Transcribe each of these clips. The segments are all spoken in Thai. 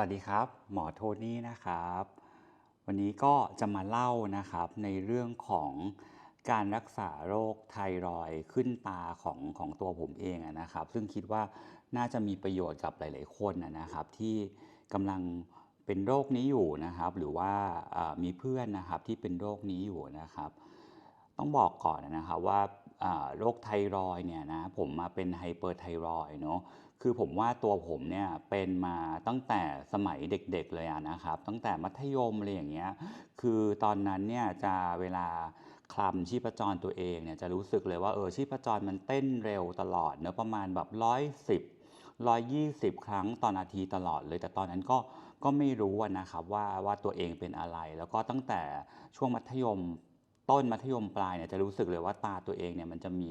สวัสดีครับ หมอโทนี่นะครับ วันนี้ก็จะมาเล่านะครับในเรื่องของการรักษาโรคไทรอยขึ้นตาของของตัวผมเองนะครับ ซึ่งคิดว่าน่าจะมีประโยชน์กับหลาย ๆ คนนะครับ ที่กำลังเป็นโรคนี้อยู่นะครับ หรือว่ามีเพื่อนนะครับที่เป็นโรคนี้อยู่นะครับ ต้องบอกก่อนนะครับว่าโรคไทรอยเนี่ยนะผมมาเป็นไฮเปอร์ไทรอยเนาะ คือผมว่าตัวผมเนี่ยเป็นมาตั้งแต่สมัยเด็กๆเลยอะนะครับ ตั้งแต่มัธยมอะไรอย่างเงี้ย คือตอนนั้นเนี่ยจะเวลาคลำชีพจรตัวเองเนี่ยจะรู้สึกเลยว่าเออชีพจรมันเต้นเร็วตลอดเนอะประมาณแบบร้อยสิบร้อยยี่สิบครั้งต่อนาทีตลอดเลย แต่ตอนนั้นก็ก็ไม่รู้นะครับว่าว่าตัวเองเป็นอะไร แล้วก็ตั้งแต่ช่วงมัธยมต้นมัธยมปลายเนี่ยจะรู้สึกเลยว่าตาตัวเองเนี่ยมันจะมี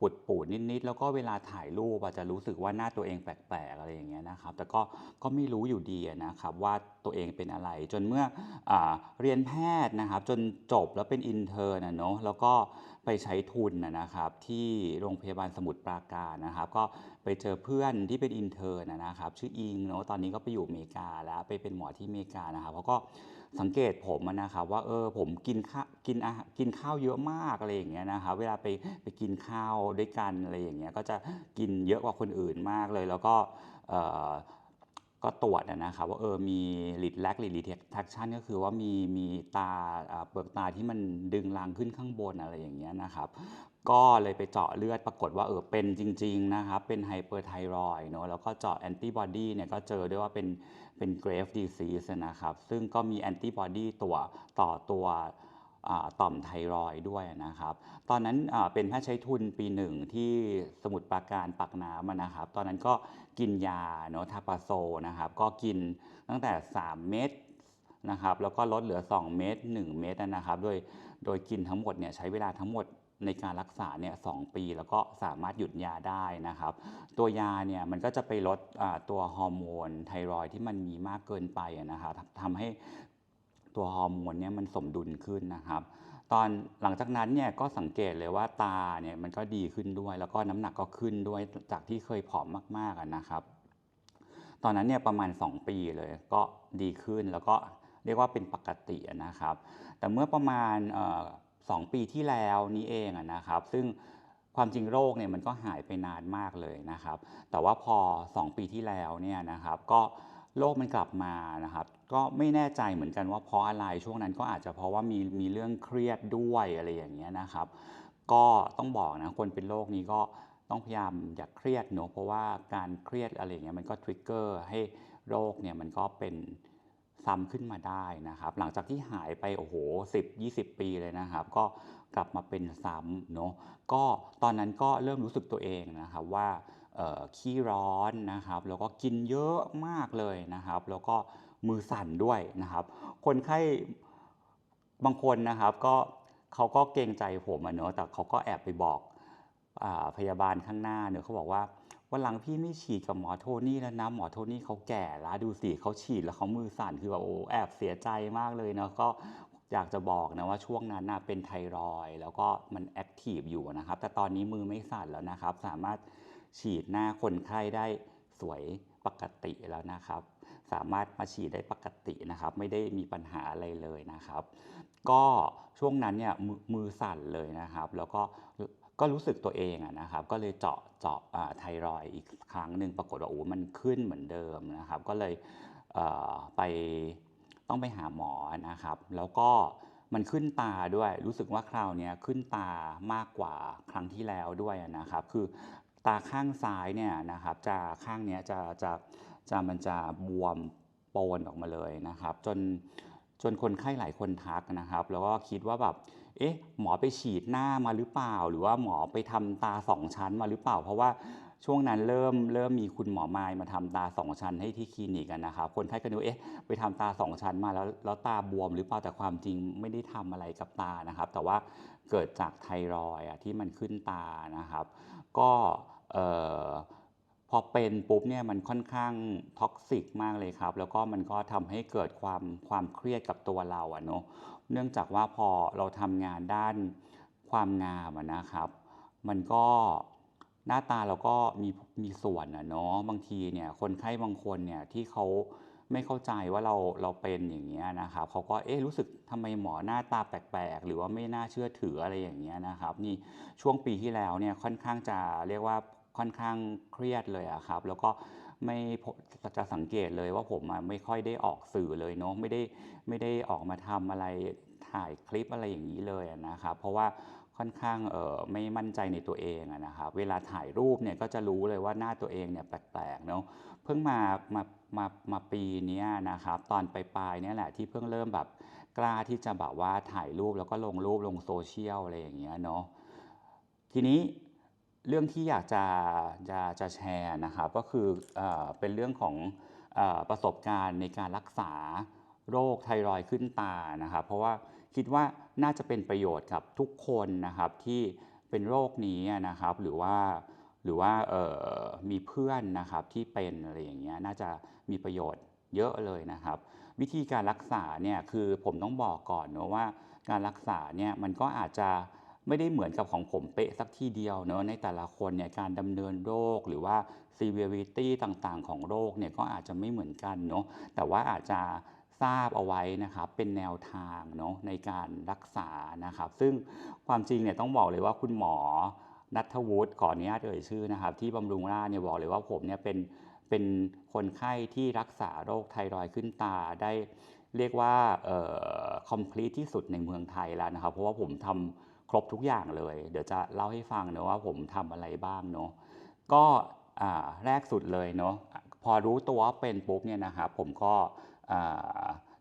ปุดปูดนิดๆ แล้วก็เวลาถ่ายรูปอะจะรู้สึกว่าหน้าตัวเองแปลกๆอะไรอย่างเงี้ยนะครับ แต่ก็ก็ไม่รู้อยู่ดีนะครับว่าตัวเองเป็นอะไร จนเมื่ออเรียนแพทย์นะครับ จนจบแล้วเป็นอินเทอร์นะเนาะแล้วก็ไปใช้ทุนนะครับที่โรงพยาบาลสมุทรปราการนะครับ ก็ไปเจอเพื่อนที่เป็นอินเทอร์นะครับ ชื่ออิงเนาะตอนนี้ก็ไปอยู่อเมริกาแล้วไปเป็นหมอที่อเมริกานะครับเขาก็ สังเกตผมนะครับว่าเออผมกินข้ากินอาหารกินข้าวเยอะมากอะไรอย่างเงี้ยนะครับเวลาไปไปกินข้าวด้วยกันอะไรอย่างเงี้ยก็จะกินเยอะกว่าคนอื่นมากเลย แล้วก็เออก็ตรวจนะครับว่าเออมีลิดแลกลิดรีแทคชันก็คือว่ามีมีตาเปลือกตาที่มันดึงรังขึ้นข้างบนอะไรอย่างเงี้ยนะครับก็เลยไปเจาะเลือดปรากฏว่าเออเป็นจริง ๆ นะครับ เป็นไฮเปอร์ไทรอยด์เนอะแล้วก็เจาะแอนติบอดีเนี่ยก็เจอด้วยว่าเป็น เป็นเกรฟดีซีสนะครับ ซึ่งก็มีแอนติบอดีตัวต่อตัวต่อมไทรอยด์ด้วยนะครับ ตอนนั้นเป็นแพทย์ใช้ทุนปีหนึ่งที่สมุทรปราการปักน้ำนะครับ ตอนนั้นก็กินยาเนาะทาปาโซนะครับ ก็กินตั้งแต่ 3 เม็ดนะครับ แล้วก็ลดเหลือ 2 เม็ด1เม็ดนะครับ โดย โดยกินทั้งหมดเนี่ยใช้เวลาทั้งหมด ในการรักษาเนี่ยสปีแล้วก็สามารถหยุดยาได้นะครับ ตัวยาเนี่ยมันก็จะไปลดตัวฮอร์โมนไทรอยที่มันมีมากเกินไปอะนะครับทำให้ตัวฮอร์โมนเนี่ยมันสมดุลขึ้นนะครับ ตอนหลังจากนั้นเนี่ยก็สังเกตเลยว่าตาเนี่ยมันก็ดีขึ้นด้วย แล้วก็น้ำหนักก็ขึ้นด้วยจากที่เคยผอมมากๆนะครับ ตอนนั้นเนี่ยประมาณ 2 ปีเลยก็ดีขึ้นแล้วก็เรียกว่าเป็นปกตินะครับ แต่เมื่อประมาณ เอ่อสองปีที่แล้วนี้เองนะครับ ซึ่งความจริงโรคเนี่ยมันก็หายไปนานมากเลยนะครับ แต่ว่าพอ 2 ปีที่แล้วเนี่ยนะครับก็โรคมันกลับมานะครับ ก็ไม่แน่ใจเหมือนกันว่าเพราะอะไรช่วงนั้นก็อาจจะเพราะว่ามีมีเรื่องเครียดด้วยอะไรอย่างเงี้ยนะครับ ก็ต้องบอกนะคนเป็นโรคนี้ก็ต้องพยายามอย่าเครียดเนอะเพราะว่าการเครียดอะไรเงี้ยมันก็ทริกเกอร์ให้โรคเนี่ยมันก็เป็น ซ้ำขึ้นมาได้นะครับ หลังจากที่หายไปโอ้โห10 20 ปีเลยนะครับ ก็กลับมาเป็นซ้ำเนอะก็ตอนนั้นก็เริ่มรู้สึกตัวเองนะครับว่าขี้ร้อนนะครับ แล้วก็กินเยอะมากเลยนะครับ แล้วก็มือสั่นด้วยนะครับ คนไข้บางคนนะครับก็เขาก็เกรงใจผมอะเนอะแต่เขาก็แอบไปบอกอพยาบาลข้างหน้าเนอะเขาบอกว่า วันหลังพี่ไม่ฉีดกับหมอโทนี่แล้วนะหมอโทนี่เขาแก่แล้วดูสิเขาฉีดแล้วเขามือสั่นคือแบบโอ้แอบเสียใจมากเลยนะก็อยากจะบอกนะว่าช่วงนั้นนะเป็นไทรอยแล้วก็มันแอคทีฟอยู่นะครับ แต่ตอนนี้มือไม่สั่นแล้วนะครับ สามารถฉีดหน้าคนไข้ได้สวยปกติแล้วนะครับ สามารถมาฉีดได้ปกตินะครับ ไม่ได้มีปัญหาอะไรเลยนะครับ ก็ช่วงนั้นเนี่ยมมือสั่นเลยนะครับ แล้วก็ ก็รู้สึกตัวเองนะครับ ก็เลยเจาะเจาะไทรอยอีกครั้งหนึ่งปรากฏว่าโอ้มันขึ้นเหมือนเดิมนะครับ ก็เลยเไปต้องไปหาหมอนะครับ แล้วก็มันขึ้นตาด้วย รู้สึกว่าคราวนี้ขึ้นตามากกว่าครั้งที่แล้วด้วยนะครับ คือตาข้างซ้ายเนี่ยนะครับ จะข้างนี้จะจะจะมันจะบวมโปนออกมาเลยนะครับ จนจนคนไข้หลายคนทักนะครับ แล้วก็คิดว่าแบบ เอ๊ะหมอไปฉีดหน้ามาหรือเปล่า หรือว่าหมอไปทำตาสองชั้นมาหรือเปล่า เพราะว่าช่วงนั้นเริ่มเริ่มมีคุณหมอมายมาทำตาสองชั้นให้ที่คลินิกกันนะครับคนไข้ก็นึกว่าเอ๊ะไปทำตาสองชั้นมาแล้วแล้วตาบวมหรือเปล่าแต่ความจริงไม่ได้ทำอะไรกับตานะครับ แต่ว่าเกิดจากไทรอยด์อะที่มันขึ้นตานะครับ ก็เอ่อ พอเป็นปุ๊บเนี่ยมันค่อนข้างท็อกซิกมากเลยครับ แล้วก็มันก็ทำให้เกิดความความเครียดกับตัวเราอะเนาะเนื่องจากว่าพอเราทำงานด้านความงามะนะครับ มันก็หน้าตาเราก็มีมีส่วนอะเนาะบางทีเนี่ยคนไข้บางคนเนี่ยที่เขาไม่เข้าใจว่าเราเราเป็นอย่างเงี้ยนะครับเขาก็เอ๊ะรู้สึกทำไมหมอหน้าตาแปลกๆ หรือว่าไม่น่าเชื่อถืออะไรอย่างเงี้ยนะครับ นี่ช่วงปีที่แล้วเนี่ยค่อนข้างจะเรียกว่า ค่อนข้างเครียดเลยอะครับ แล้วก็ไม่จะสังเกตเลยว่าผมอะไม่ค่อยได้ออกสื่อเลยเนาะไม่ได้ไม่ได้ออกมาทำอะไรถ่ายคลิปอะไรอย่างนี้เลยอะนะครับ เพราะว่าค่อนข้างเออไม่มั่นใจในตัวเองอะนะครับเวลาถ่ายรูปเนี่ยก็จะรู้เลยว่าหน้าตัวเองเนี่ยแปลกๆเนาะเพิ่งมามามามาปีนี้นะครับตอนปลายๆเนี่ยแหละที่เพิ่งเริ่มแบบกล้าที่จะแบบว่าถ่ายรูปแล้วก็ลงรูปลงโซเชียลอะไรอย่างเงี้ยเนาะทีนี้ เรื่องที่อยากจะจะจะแชร์นะครับก็คือเอเป็นเรื่องของอประสบการณ์ในการรักษาโรคไทรอยขึ้นตานะครับ เพราะว่าคิดว่าน่าจะเป็นประโยชน์กับทุกคนนะครับที่เป็นโรคนี้นะครับ หรือว่าหรือว่ามีเพื่อนนะครับที่เป็นอะไรอย่างเงี้ยน่าจะมีประโยชน์เยอะเลยนะครับ วิธีการรักษาเนี่ยคือผมต้องบอกก่อนเนอะว่าการรักษาเนี่ยมันก็อาจจะ ไม่ได้เหมือนกับของผมเป๊ะสักทีเดียวเนอะในแต่ละคนเนี่ยการดำเนินโรคหรือว่า severity ต่างๆ ของโรคเนี่ยก็อาจจะไม่เหมือนกันเนาะแต่ว่าอาจจะทราบเอาไว้นะครับเป็นแนวทางเนาะในการรักษานะครับ ซึ่งความจริงเนี่ยต้องบอกเลยว่าคุณหมอนัทวุฒิขออนุญาตเอ่ยชื่อนะครับ ที่บำรุงราษฎร์เนี่ยบอกเลยว่าผมเนี่ยเป็นเป็นคนไข้ที่รักษาโรคไทรอยด์ขึ้นตาได้เรียกว่าเอ่อ complete ที่สุดในเมืองไทยแล้วนะครับ เพราะว่าผมทำ ครบทุกอย่างเลย เดี๋ยวจะเล่าให้ฟังนะว่าผมทำอะไรบ้างเนาะก็แรกสุดเลยเนาะพอรู้ตัวว่าเป็นปุ๊บเนี่ยนะครับผมก็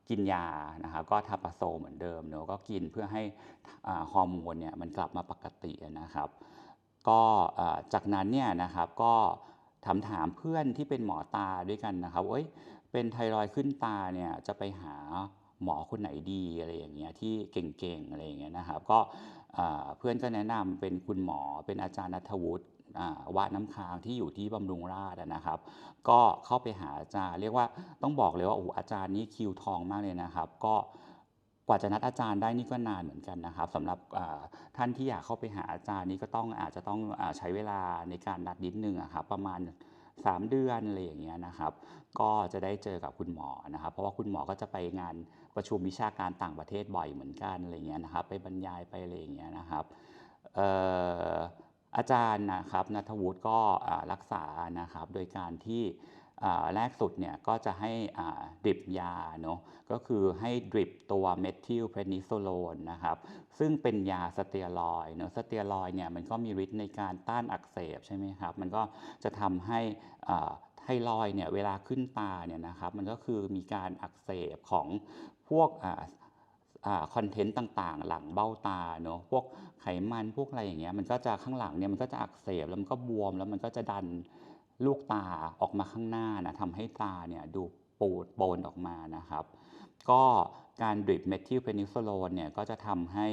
กินยานะครับก็ทาปาโซเหมือนเดิมเนาะก็กินเพื่อให้ฮอร์โมนเนี่ยมันกลับมาปกตินะครับ ก็จากนั้นเนี่ยนะครับก็ถามถามเพื่อนที่เป็นหมอตาด้วยกันนะครับเอ้ยเป็นไทรอยด์ขึ้นตาเนี่ยจะไปหาหมอคนไหนดีอะไรอย่างเงี้ยที่เก่งๆอะไรอย่างเงี้ยนะครับ ก็ เพื่อนก็แนะนำเป็นคุณหมอเป็นอาจารย์นัทวุฒิอ่าน้ำค้างที่อยู่ที่บำรุงราษฎร์นะครับ ก็เข้าไปหาอาจารย์เรียกว่าต้องบอกเลยว่าโอ้อาจารย์นี่คิวทองมากเลยนะครับ ก็กว่าจะนัดอาจารย์ได้นี่ก็นานเหมือนกันนะครับสำหรับท่านที่อยากเข้าไปหาอาจารย์นี่ก็ต้องอาจจะต้องอใช้เวลาในการนัดนิดนึงครับประมาณ 3 เดือนอะไรอย่างเงี้ยนะครับ ก็จะได้เจอกับคุณหมอนะครับ เพราะว่าคุณหมอก็จะไปงานประชุมวิชาการต่างประเทศบ่อยเหมือนกันอะไรเงี้ยนะครับ ไปบรรยายไปอะไรอย่างเงี้ยนะครับเอ่อาจารย์นะครับนัทวุฒิก็รักษานะครับ โดยการที่ แรกสุดเนี่ยก็จะให้ดริปยาเนาะก็คือให้ดริปตัวเมทิลเพรนิโซโลนนะครับซึ่งเป็นยาสเตียรอยเนาะสเตียรอยเนี่ยมันก็มีฤทธิ์ในการต้านอักเสบใช่ไหมครับ มันก็จะทำให้อ่าไทรอยเนี่ยเวลาขึ้นตาเนี่ยนะครับมันก็คือมีการอักเสบของพวกอคอนเทนต์ต่างๆ หลังเบ้าตาเนาะพวกไขมันพวกอะไรอย่างเงี้ยมันก็จะข้างหลังเนี่ยมันก็จะอักเสบแล้วมันก็บวมแล้วมันก็จะดัน ลูกตาออกมาข้างหน้านะทำให้ตาเนี่ยดูปูดโปนออกมานะครับ ก็การดริปเมทิลเพนิซโลนเนี่ยก็จะทำให้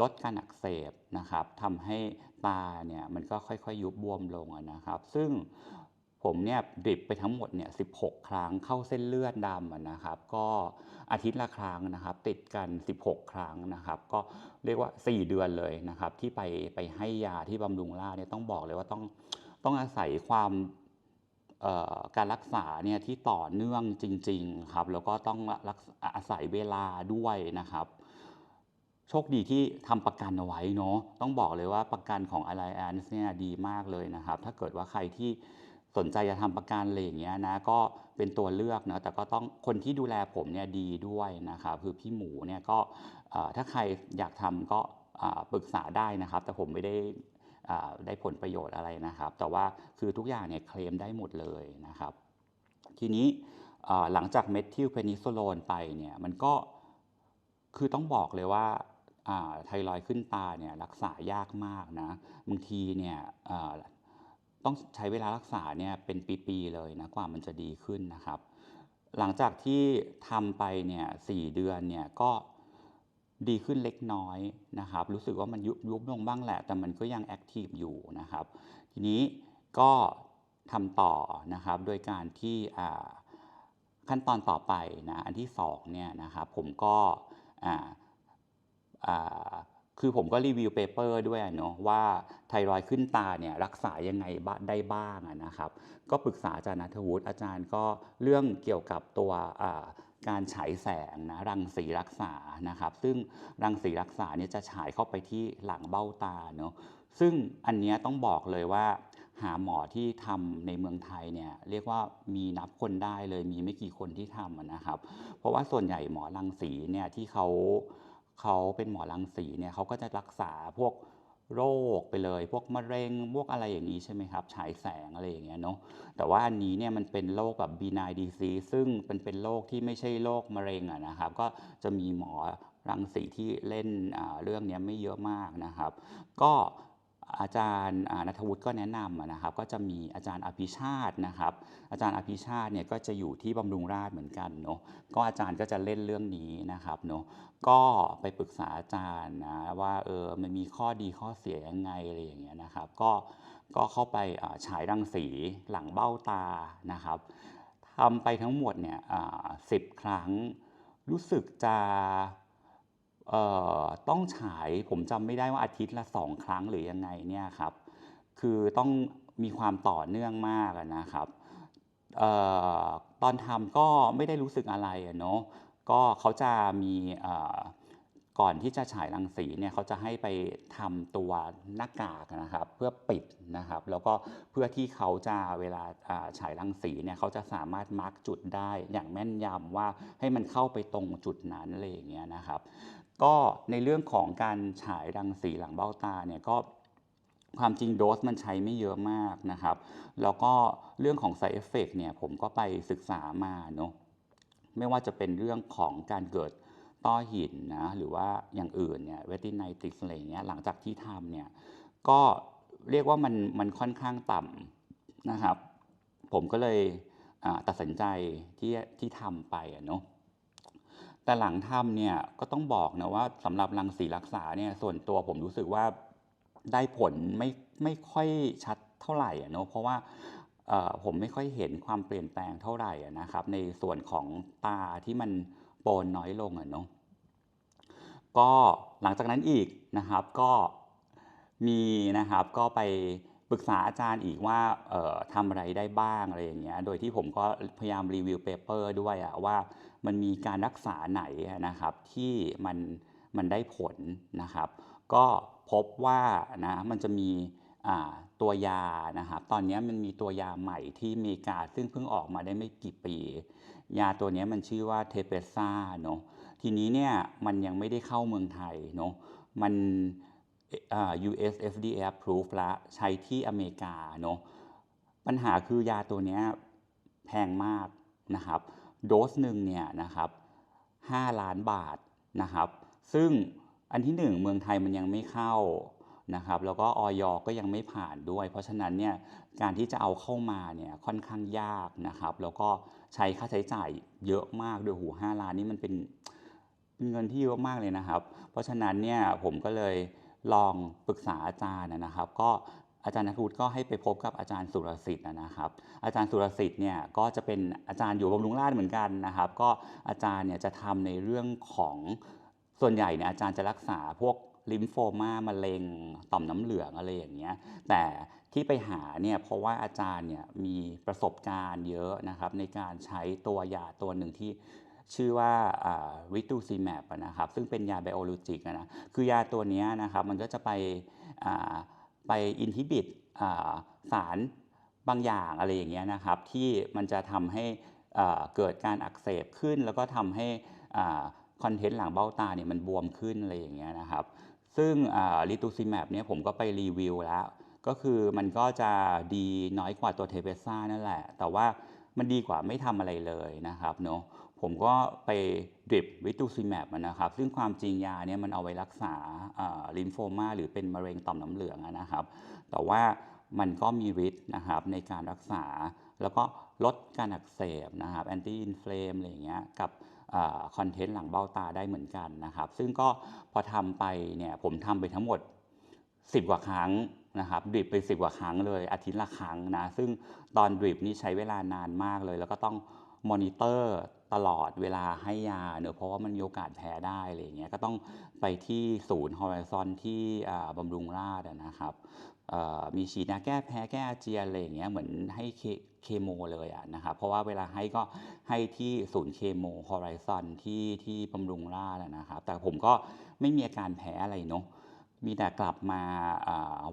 ลดการอักเสบนะครับทำให้ตาเนี่ยมันก็ค่อยๆ ยุบบวมลงนะครับ ซึ่งผมเนี่ยดริปไปทั้งหมดเนี่ย16 ครั้งเข้าเส้นเลือดดำนะครับ ก็อาทิตย์ละครั้งนะครับ ติดกัน 16 ครั้งนะครับ ก็เรียกว่า 4 เดือนเลยนะครับ ที่ไปไปให้ยาที่บำรุงราเนี่ยต้องบอกเลยว่าต้อง ต้องอาศัยความการรักษาเนี่ยที่ต่อเนื่องจริง ๆครับ แล้วก็ต้องรักอาศัยเวลาด้วยนะครับ โชคดีที่ทำประกันเอาไว้เนาะต้องบอกเลยว่าประกันของ Allianz เนี่ยดีมากเลยนะครับ ถ้าเกิดว่าใครที่สนใจจะทำประกันอะไรอย่างเงี้ยนะก็เป็นตัวเลือกเนาะแต่ก็ต้องคนที่ดูแลผมเนี่ยดีด้วยนะครับคือพี่หมูเนี่ยก็ถ้าใครอยากทำก็ปรึกษาได้นะครับ แต่ผมไม่ได้ ได้ผลประโยชน์อะไรนะครับ แต่ว่าคือทุกอย่างเนี่ยเคลมได้หมดเลยนะครับ ทีนี้หลังจากเมทิลเพนิโซโลนไปเนี่ยมันก็คือต้องบอกเลยว่าไทรอยด์ขึ้นตาเนี่ยรักษายากมากนะบางทีเนี่ยต้องใช้เวลารักษาเนี่ยเป็นปีๆเลยนะกว่ามันจะดีขึ้นนะครับ หลังจากที่ทำไปเนี่ยสี่เดือนเนี่ยก็ ดีขึ้นเล็กน้อยนะครับ รู้สึกว่ามันยุบยุบลงบ้างแหละ แต่มันก็ยังแอคทีฟอยู่นะครับ ทีนี้ก็ทำต่อนะครับโดยการที่ขั้นตอนต่อไปนะอันที่สองเนี่ยนะครับผมก็คือผมก็รีวิวเปเปอร์ด้วยเนาะว่าไทรอยด์ขึ้นตาเนี่ยรักษายังไงบ้างได้บ้างนะครับ ก็ปรึกษาอาจารย์นัทวุฒิอาจารย์ก็เรื่องเกี่ยวกับตัว การฉายแสงนะรังสีรักษานะครับ ซึ่งรังสีรักษาเนี่ยจะฉายเข้าไปที่หลังเบ้าตาเนาะซึ่งอันนี้ต้องบอกเลยว่า หาหมอที่ทำในเมืองไทยเนี่ยเรียกว่ามีนับคนได้เลยมีไม่กี่คนที่ทำนะครับ เพราะว่าส่วนใหญ่หมอรังสีเนี่ยที่เขาเขาเป็นหมอรังสีเนี่ยเขาก็จะรักษาพวก โรคไปเลย พวกมะเร็งพวกอะไรอย่างนี้ใช่ไหมครับ ฉายแสงอะไรอย่างเงี้ยเนาะแต่ว่าอันนี้เนี่ยมันเป็นโรคแบบ benign disease ซึ่งเป็นเป็นโรคที่ไม่ใช่โรคมะเร็งอะนะครับ ก็จะมีหมอรังสีที่เล่นเรื่องนี้ไม่เยอะมากนะครับ ก็ อาจารย์นัทวุฒิก็แนะนำนะครับ ก็จะมีอาจารย์อภิชาตินะครับ อาจารย์อภิชาติเนี่ยก็จะอยู่ที่บำรุงราษฎร์เหมือนกันเนาะก็อาจารย์ก็จะเล่นเรื่องนี้นะครับเนาะก็ไปปรึกษาอาจารย์นะว่าเออมันมีข้อดีข้อเสียยังไงอะไรอย่างเงี้ยนะครับ ก็ก็เข้าไปฉายรังสีหลังเบ้าตานะครับทำไปทั้งหมดเนี่ยสิบครั้งรู้สึกจะ ต้องฉายผมจำไม่ได้ว่าอาทิตย์ละสองครั้งหรือยังไงเนี่ยครับ คือต้องมีความต่อเนื่องมากนะครับออตอนทำก็ไม่ได้รู้สึกอะไรอะเนาะก็เขาจะมีก่อนที่จะฉายรังสีเนี่ยเขาจะให้ไปทำตัวหน้ากากนะครับ เพื่อปิดนะครับ แล้วก็เพื่อที่เขาจะเวลาอ่าฉายรังสีเนี่ยเขาจะสามารถมาร์กจุดได้อย่างแม่นยำว่าให้มันเข้าไปตรงจุดนั้นอะไรอย่างเงี้ยนะครับ ก็ในเรื่องของการฉายรังสีหลังเบ้าตาเนี่ยก็ความจริงโดสมันใช้ไม่เยอะมากนะครับ แล้วก็เรื่องของ side effect เนี่ยผมก็ไปศึกษามาเนาะไม่ว่าจะเป็นเรื่องของการเกิดต้อหินนะหรือว่าอย่างอื่นเนี่ยเวติไนติสอะไรเงี้ยหลังจากที่ทำเนี่ยก็เรียกว่ามันมันค่อนข้างต่ำนะครับ ผมก็เลยตัดสินใจที่ที่ทำไปอะเนาะ แต่หลังทำเนี่ยก็ต้องบอกนะว่าสำหรับรังสีรักษาเนี่ยส่วนตัวผมรู้สึกว่าได้ผลไม่ไม่ค่อยชัดเท่าไหร่อะเนาะเพราะว่าผมไม่ค่อยเห็นความเปลี่ยนแปลงเท่าไหร่อะนะครับ ในส่วนของตาที่มันโปนน้อยลงอะเนาะก็หลังจากนั้นอีกนะครับก็มีนะครับก็ไปปรึกษาอาจารย์อีกว่าทำอะไรได้บ้างอะไรอย่างเงี้ยโดยที่ผมก็พยายามรีวิวเปเปอร์ด้วยอะว่า มันมีการรักษาไหนนะครับที่มันมันได้ผลนะครับ ก็พบว่านะมันจะมีตัวยานะครับ ตอนนี้มันมีตัวยาใหม่ที่อเมริกาซึ่งเพิ่งออกมาได้ไม่กี่ปี ยาตัวนี้มันชื่อว่าเทเปซ่าเนาะทีนี้เนี่ยมันยังไม่ได้เข้าเมืองไทยเนาะมัน US FDA approved ล้วใช้ที่อเมริกาเนาะปัญหาคือยาตัวนี้แพงมากนะครับ โดสหนึ่งเนี่ยนะครับ5ล้านบาทนะครับ ซึ่งอันที่หนึ่งเมืองไทยมันยังไม่เข้านะครับ แล้วก็ออยก็ยังไม่ผ่านด้วย เพราะฉะนั้นเนี่ยการที่จะเอาเข้ามาเนี่ยค่อนข้างยากนะครับ แล้วก็ใช้ค่าใช้จ่ายเยอะมากด้วยหูห้าล้านนี่มันเป็นเป็นเงินที่เยอะมากเลยนะครับ เพราะฉะนั้นเนี่ยผมก็เลยลองปรึกษาอาจารย์นะครับ ก็ อาจารย์นัทวุฒิก็ให้ไปพบกับอาจารย์สุรสิทธิ์นะครับ อาจารย์สุรสิทธิ์เนี่ยก็จะเป็นอาจารย์อยู่บำรุงราษฎร์เหมือนกันนะครับ ก็อาจารย์เนี่ยจะทำในเรื่องของส่วนใหญ่เนี่ยอาจารย์จะรักษาพวกลิมโฟมามะเร็งต่อมน้ำเหลืองอะไรอย่างเงี้ยแต่ที่ไปหาเนี่ยเพราะว่าอาจารย์เนี่ยมีประสบการณ์เยอะนะครับ ในการใช้ตัวยาตัวหนึ่งที่ชื่อว่าวิตูซีแมปนะครับซึ่งเป็นยาไบโอโลจิกนะคือยาตัวนี้นะครับมันก็จะไป ไปอินฮิบิตสารบางอย่างอะไรอย่างเงี้ยนะครับที่มันจะทำให้เกิดการอักเสบขึ้น แล้วก็ทำให้คอนเทนต์หลังเบ้าตาเนี่ยมันบวมขึ้นอะไรอย่างเงี้ยนะครับ ซึ่งลิตูซิแมปเนี่ยผมก็ไปรีวิวแล้ว ก็คือมันก็จะดีน้อยกว่าตัวเทเปซ่านั่นแหละ แต่ว่ามันดีกว่าไม่ทำอะไรเลยนะครับเนาะ ผมก็ไปดริปวิตูซิแมปนะครับ ซึ่งความจริงยาเนี่ยมันเอาไว้รักษาลิมโฟมาหรือเป็นมะเร็งต่อมน้ำเหลืองนะครับ แต่ว่ามันก็มีฤทธิ์นะครับในการรักษา แล้วก็ลดการอักเสบนะครับแอนตี้อินเฟลมอะไรอย่างเงี้ยกับคอนเทนต์หลังเบ้าตาได้เหมือนกันนะครับ ซึ่งก็พอทำไปเนี่ยผมทำไปทั้งหมด 10 กว่าครั้งนะครับดริปไป10 กว่าครั้งเลยอาทิตย์ละครั้งนะ ซึ่งตอนดริปนี่ใช้เวลานานมากเลย แล้วก็ต้อง มอนิเตอร์ตลอดเวลาให้ยาเนอะเพราะว่ามันมีโอกาสแพ้ได้อะไรเงี้ยก็ต้องไปที่ศูนย์ฮอริซอนที่บำรุงราษนะครับมีฉีดยาแก้แพ้แก้อาเจียนอะไรเงี้ยเหมือนให้เคเคโมเลยอะนะครับเพราะว่าเวลาให้ก็ให้ที่ศูนย์เคโมฮอริซอนที่ที่บำรุงราษนะครับ แต่ผมก็ไม่มีอาการแพ้อะไรเนาะมีแต่กลับมา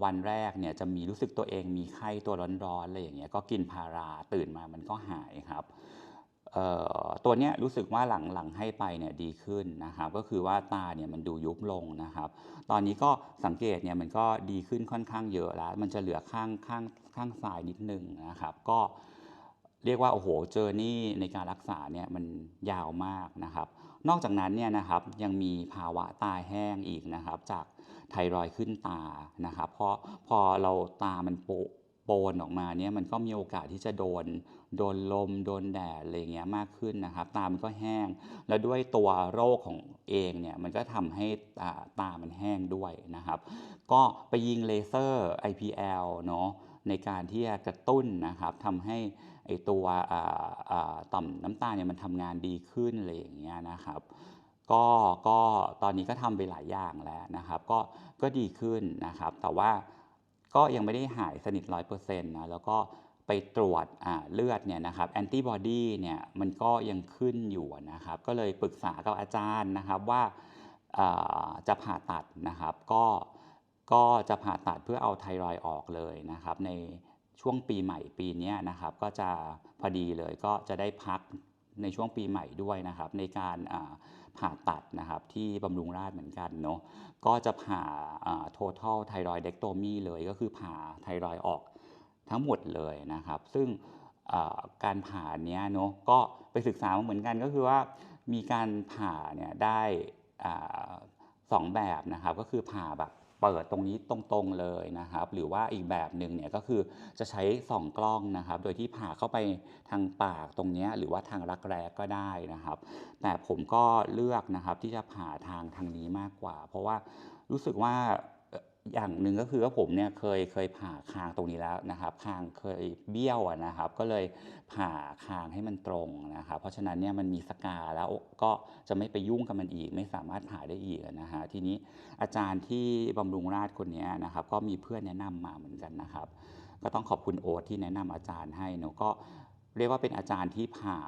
วันแรกเนี่ยจะมีรู้สึกตัวเองมีไข้ตัวร้อนๆอะไรอย่างเงี้ยก็กินพาราตื่นมามันก็หายครับ ตัวเนี้ยรู้สึกว่าหลังหลังให้ไปเนี่ยดีขึ้นนะครับก็คือว่าตาเนี่ยมันดูยุบลงนะครับ ตอนนี้ก็สังเกตเนี่ยมันก็ดีขึ้นค่อนข้างเยอะแล้ว มันจะเหลือข้างข้างข้างซ้ายนิดนึงนะครับ ก็เรียกว่าโอ้โหเจอร์นี่ในการรักษาเนี่ยมันยาวมากนะครับ นอกจากนั้นเนี่ยนะครับยังมีภาวะตาแห้งอีกนะครับ จากไทรอยขึ้นตานะครับ เพราะพอเราตามันโปะ โปนออกมาเนี่ยมันก็มีโอกาสที่จะโดน โดนลม โดนแดดอะไรเงี้ยมากขึ้นนะครับ ตามันก็แห้ง แล้วด้วยตัวโรคของเองเนี่ยมันก็ทำให้ตามันแห้งด้วยนะครับ ก็ไปยิงเลเซอร์ IPL เนาะในการที่จะกระตุ้นนะครับทำให้ไอตัวอ่าอ่าต่อมน้ำตาลเนี่ยมันทำงานดีขึ้นอะไรอย่างเงี้ยนะครับก็ก็ตอนนี้ก็ทำไปหลายอย่างแล้วนะครับ ก็ก็ดีขึ้นนะครับ แต่ว่า ก็ยังไม่ได้หายสนิทร้อยเปอร์เซ็นต์นะแล้วก็ไปตรวจเลือดเนี่ยนะครับแอนติบอดีเนี่ยมันก็ยังขึ้นอยู่นะครับ ก็เลยปรึกษากับอาจารย์นะครับว่าาจะผ่าตัดนะครับก็ก็จะผ่าตัดเพื่อเอาไทรอยด์ออกเลยนะครับ ในช่วงปีใหม่ปีนี้นะครับ ก็จะพอดีเลยก็จะได้พักในช่วงปีใหม่ด้วยนะครับ ในการา ผ่าตัดนะครับที่บำรุงราชเหมือนกันเนาะก็จะผ่า total thyroid dectomy เลยก็คือผ่าไทรอยออกทั้งหมดเลยนะครับ ซึ่งการผ่าเนี้ยเนาะก็ไปศึกษามาเหมือนกันก็คือว่ามีการผ่าเนี่ยได้สองแบบนะครับก็คือผ่าแบบ เปิดตรงนี้ตรงๆเลยนะครับ หรือว่าอีกแบบหนึ่งเนี่ยก็คือจะใช้ส่องกล้องนะครับ โดยที่ผ่าเข้าไปทางปากตรงนี้หรือว่าทางรักแร้ก็ได้นะครับ แต่ผมก็เลือกนะครับที่จะผ่าทางทางนี้มากกว่า เพราะว่ารู้สึกว่า อย่างหนึ่งก็คือว่าผมเนี่ยเคยเคยผ่าคางตรงนี้แล้วนะครับคางเคยเบี้ยวอะนะครับ ก็เลยผ่าคางให้มันตรงนะครับ เพราะฉะนั้นเนี่ยมันมีสกาแล้วก็จะไม่ไปยุ่งกับมันอีก ไม่สามารถผ่าได้อีกนะฮะทีนี้อาจารย์ที่บำรุงราษฎร์คนนี้นะครับ ก็มีเพื่อนแนะนำมาเหมือนกันนะครับ ก็ต้องขอบคุณโอ๊ตที่แนะนำอาจารย์ให้เนอะก็เรียกว่าเป็นอาจารย์ที่ผ่า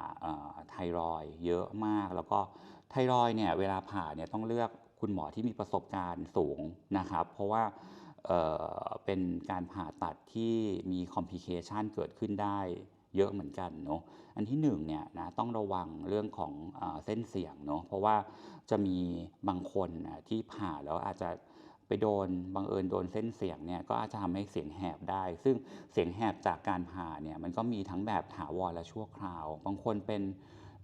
ไทรอยด์เยอะมาก แล้วก็ไทรอยด์เนี่ยเวลาผ่าเนี่ยต้องเลือก คุณหมอที่มีประสบการณ์สูงนะครับ เพราะว่าเเป็นการผ่าตัดที่มีคอมพลิเคชันเกิดขึ้นได้เยอะเหมือนกันเนาะ อันที่หนึ่งเนี่ยนะต้องระวังเรื่องของเอเส้นเสียงเนาะ เพราะว่าจะมีบางคนนะที่ผ่าแล้วอาจจะไปโดนบังเอิญโดนเส้นเสียงเนี่ยก็อาจจะทำให้เสียงแหบได้ ซึ่งเสียงแหบจากการผ่าเนี่ยมันก็มีทั้งแบบถาวรและชั่วคราว บางคนเป็น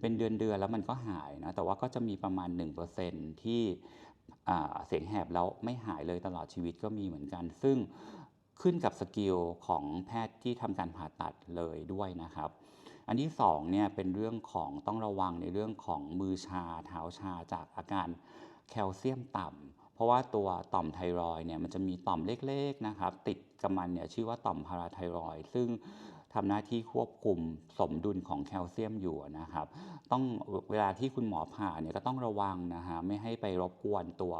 เป็นเดือนเดือนแล้วมันก็หายนะ แต่ว่าก็จะมีประมาณ 1%ที่อ่ เสียงแหบแล้วไม่หายเลยตลอดชีวิตก็มีเหมือนกัน ซึ่งขึ้นกับสกิลของแพทย์ที่ทำการผ่าตัดเลยด้วยนะครับ อันที่สองเนี่ยเป็นเรื่องของต้องระวังในเรื่องของมือชาเท้าชาจากอาการแคลเซียมต่ำเพราะว่าตัวต่อมไทรอยเนี่ยมันจะมีต่อมเล็กๆนะครับติดกับมันเนี่ยชื่อว่าต่อมพาราไทรอยซึ่ง ทำหน้าที่ควบคุมสมดุลของแคลเซียมอยู่นะครับ ต้องเวลาที่คุณหมอผ่าเนี่ยก็ต้องระวังนะฮะไม่ให้ไปรบกวนตัว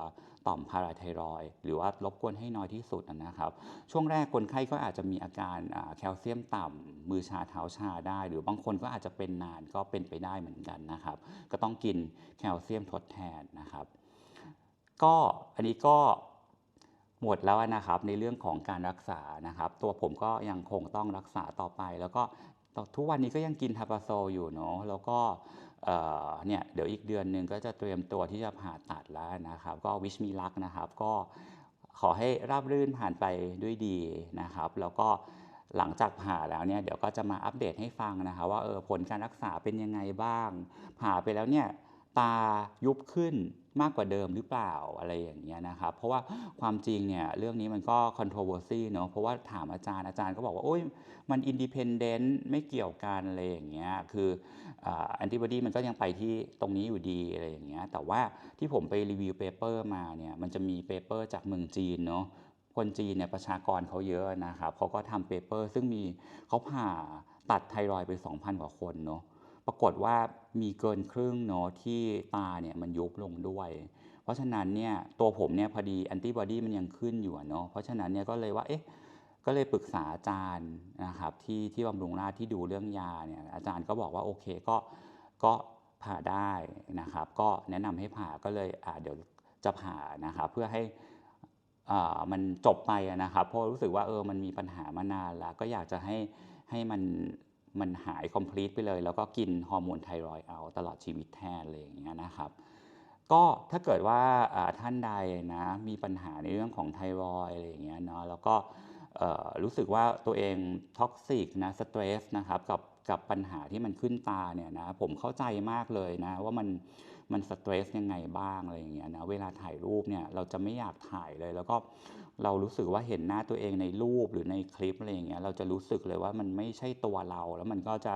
ต่อมพาราไทรอยหรือว่ารบกวนให้น้อยที่สุดนะครับ ช่วงแรกคนไข้ก็อาจจะมีอาการแคลเซียมต่ำมือชาเท้าชาได้ หรือบางคนก็อาจจะเป็นนานก็เป็นไปได้เหมือนกันนะครับ ก็ต้องกินแคลเซียมทดแทนนะครับ ก็อันนี้ก็ หมดแล้วนะครับในเรื่องของการรักษานะครับ ตัวผมก็ยังคงต้องรักษาต่อไป แล้วก็ทุกวันนี้ก็ยังกินทาปาโซอยู่เนาะแล้วก็เเนี่ยเดี๋ยวอีกเดือนหนึ่งก็จะเตรียมตัวที่จะผ่าตัดแล้วนะครับ ก็วิชมีลักนะครับ ก็ขอให้ราบรื่นผ่านไปด้วยดีนะครับ แล้วก็หลังจากผ่าแล้วเนี่ยเดี๋ยวก็จะมาอัปเดตให้ฟังนะคะว่าเออผลการรักษาเป็นยังไงบ้าง ผ่าไปแล้วเนี่ยตายุบขึ้น มากกว่าเดิมหรือเปล่าอะไรอย่างเงี้ยนะครับเพราะว่าความจริงเนี่ยเรื่องนี้มันก็ controversy เนอะเพราะว่าถามอาจารย์อาจารย์ก็บอกว่าโอ้ยมัน independent ไม่เกี่ยวกันอะไรอย่างเงี้ยคือแอนติบอดีมันก็ยังไปที่ตรงนี้อยู่ดีอะไรอย่างเงี้ยแต่ว่าที่ผมไปรีวิวเปเปอร์มาเนี่ยมันจะมีเปเปอร์จากเมืองจีนเนาะคนจีนเนี่ยประชากรเขาเยอะนะครับเขาก็ทำเปเปอร์ซึ่งมีเขาผ่าตัดไทรอยด์ไป 2,000 กว่าคนเนาะ ปรากฏว่ามีเกินครึ่งเนาะที่ตาเนี่ยมันยุบลงด้วย เพราะฉะนั้นเนี่ยตัวผมเนี่ยพอดีแอนติบอดีมันยังขึ้นอยู่เนาะเพราะฉะนั้นเนี่ยก็เลยว่าเอ๊ะก็เลยปรึกษาอาจารย์นะครับที่ที่บำรุงราษฎร์ที่ดูเรื่องยาเนี่ยอาจารย์ก็บอกว่าโอเคก็ก็ผ่าได้นะครับ ก็แนะนำให้ผ่าก็เลยอ่าเดี๋ยวจะผ่านะครับเพื่อให้อ่ามันจบไปนะครับ เพราะรู้สึกว่าเออมันมีปัญหามานานแล้วก็อยากจะให้ให้มัน มันหายคอมพลีทไปเลย แล้วก็กินฮอร์โมนไทรอยเอาตลอดชีวิตแทนเลยอย่างเงี้ยนะครับ ก็ถ้าเกิดว่าท่านใดนะมีปัญหาในเรื่องของไทรอยอะไรอย่างเงี้ยเนาะแล้วก็รู้สึกว่าตัวเองท็อกซิกนะสเตรสนะครับกับกับปัญหาที่มันขึ้นตาเนี่ยนะผมเข้าใจมากเลยนะว่ามัน มันสเตรสยังไงบ้างอะไรอย่างเงี้ยนะเวลาถ่ายรูปเนี่ยเราจะไม่อยากถ่ายเลย แล้วก็เรารู้สึกว่าเห็นหน้าตัวเองในรูปหรือในคลิปอะไรอย่างเงี้ยเราจะรู้สึกเลยว่ามันไม่ใช่ตัวเรา แล้วมันก็จะ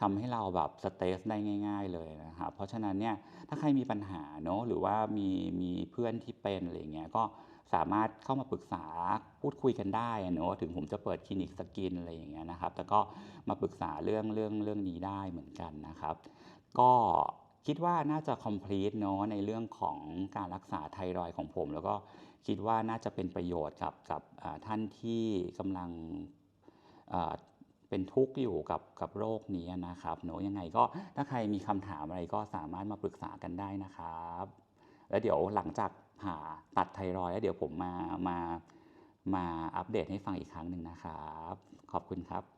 ทำให้เราแบบสเตรสได้ง่าย ๆ เลยนะครับเพราะฉะนั้นเนี่ยถ้าใครมีปัญหาเนอะหรือว่ามีมีเพื่อนที่เป็นอะไรเงี้ยก็สามารถเข้ามาปรึกษาพูดคุยกันได้เนอะถึงผมจะเปิดคลินิกสกินอะไรอย่างเงี้ยนะครับแต่ก็มาปรึกษาเรื่องเรื่องเรื่องนี้ได้เหมือนกันนะครับ ก็ คิดว่าน่าจะ complete เนอะในเรื่องของการรักษาไทรอยด์ของผม แล้วก็คิดว่าน่าจะเป็นประโยชน์กับกับท่านที่กำลังเป็นทุกข์อยู่กับกับโรคนี้นะครับเนอะยังไงก็ถ้าใครมีคำถามอะไรก็สามารถมาปรึกษากันได้นะครับ แล้วเดี๋ยวหลังจากผ่าตัดไทรอยด์แล้วเดี๋ยวผมมามามาอัปเดตให้ฟังอีกครั้งหนึ่งนะครับ ขอบคุณครับ